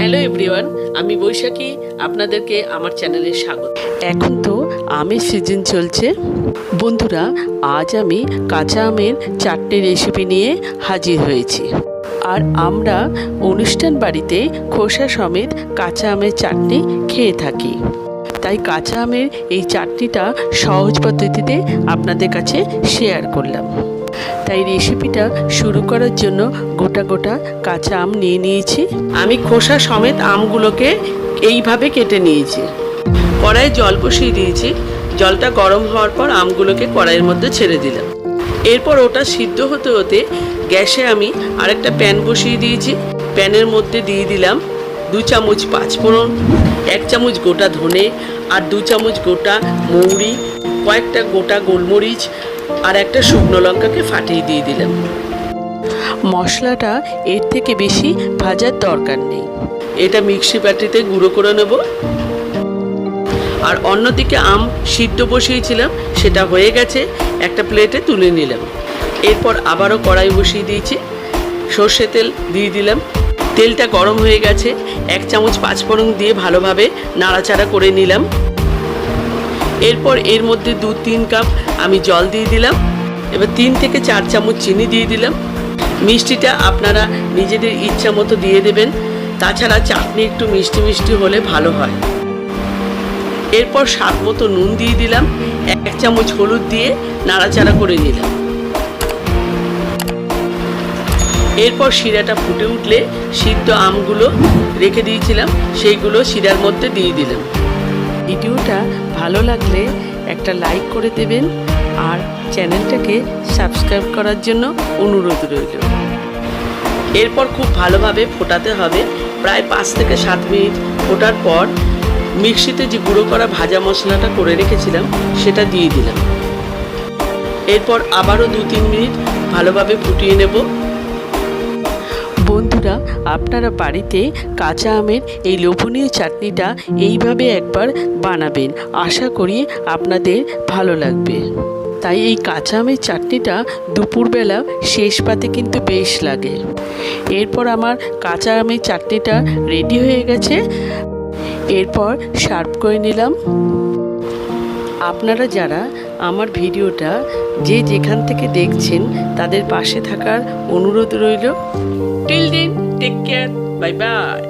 Hello everyone আমি বৈশাখী, আপনাদেরকে আমার চ্যানেলে স্বাগত। এখন তো আমের সিজন চলছে। বন্ধুরা, আজ আমি কাঁচা আমের চারটে রেসিপি নিয়ে হাজির হয়েছি। আর আমরা অনুষ্ঠান বাড়িতে খোসা সমেত কাঁচা আমের চাটনি খেয়ে থাকি। তাই কাঁচা আমের এই চাটনিটা সহজ পদ্ধতিতে আপনাদের কাছে শেয়ার করলাম। তাই রেসিপিটা শুরু করার জন্য গোটা গোটা কাঁচা আম নিয়ে নিয়েছি। আমি খোসা সমেত আমগুলোকে এইভাবে কেটে নিয়েছি। কড়াইয়ে জল বসিয়ে দিয়েছি। জলটা গরম হওয়ার পর আমগুলোকে কড়াইয়ের মধ্যে ছেড়ে দিলাম। এরপর ওটা সিদ্ধ হতে হতে গ্যাসে আমি আরেকটা প্যান বসিয়ে দিয়েছি। প্যানের মধ্যে দিয়ে দিলাম দু চামচ পাঁচফোড়ন, এক চামচ গোটা ধনে আর দু চামচ গোটা মৌরি কয়েকটা গোটা গোলমরিচ আর একটা শুকনো লঙ্কাকে ফাটিয়ে দিয়ে দিলাম। মশলাটা এর থেকে বেশি ভাজার দরকার নেই। এটা মিক্সি বাটিতে গুঁড়ো করে নেব। আর অন্যদিকে আম সিদ্ধ বসিয়েছিলাম সেটা হয়ে গেছে। একটা প্লেটে তুলে নিলাম। এরপর আবারও কড়াই বসিয়ে দিয়েছি। সর্ষে তেল দিয়ে দিলাম। তেলটা গরম হয়ে গেছে। এক চামচ পাঁচফোড়ন দিয়ে ভালোভাবে নাড়াচাড়া করে নিলাম। এরপর এর মধ্যে দু তিন কাপ আমি জল দিয়ে দিলাম। এবার তিন থেকে চার চামচ চিনি দিয়ে দিলাম। মিষ্টিটা আপনারা নিজেদের ইচ্ছা মতো দিয়ে দেবেন। তাছাড়া চাটনি একটু মিষ্টি মিষ্টি হলে ভালো হয়। এরপর স্বাদ মতো নুন দিয়ে দিলাম। এক চামচ হলুদ দিয়ে নাড়াচাড়া করে নিলাম। এরপর শিরাটা ফুটে উঠলে সিদ্ধ আমগুলো রেখে দিয়েছিলাম। সেইগুলো শিরার মধ্যে দিয়ে দিলাম। ভিডিওটা ভালো লাগলে একটা লাইক করে দেবেন আর চ্যানেলটাকে সাবস্ক্রাইব করার জন্য অনুরোধ রইল। এরপর খুব ভালোভাবে ফোটাতে হবে। প্রায় পাঁচ থেকে সাত মিনিট ফোটার পর মিক্সিতে যে গুঁড়ো করা ভাজা মশলাটা করে রেখেছিলাম, সেটা দিয়ে দিলাম। এরপর আবারও দু তিন মিনিট ভালোভাবে ফুটিয়ে নেব। বন্ধুরা, আপনারা বাড়িতে কাঁচা আমের এই লোভনীয় চাটনিটা এইভাবে একবার বানাবেন। আশা করি আপনাদের ভালো লাগবে। তাই এই কাঁচা আমের চাটনিটা দুপুরবেলা শেষ পাতে কিন্তু বেশ লাগে। এরপর আমার কাঁচা আমের চাটনিটা রেডি হয়ে গেছে। এরপর সার্ভ করে নিলাম। আপনারা যারা আমার ভিডিওটা যে যেখান থেকে দেখছেন, তাদের পাশে থাকার অনুরোধ রইল। টিল দিন টেক কেয়ার বাই বাই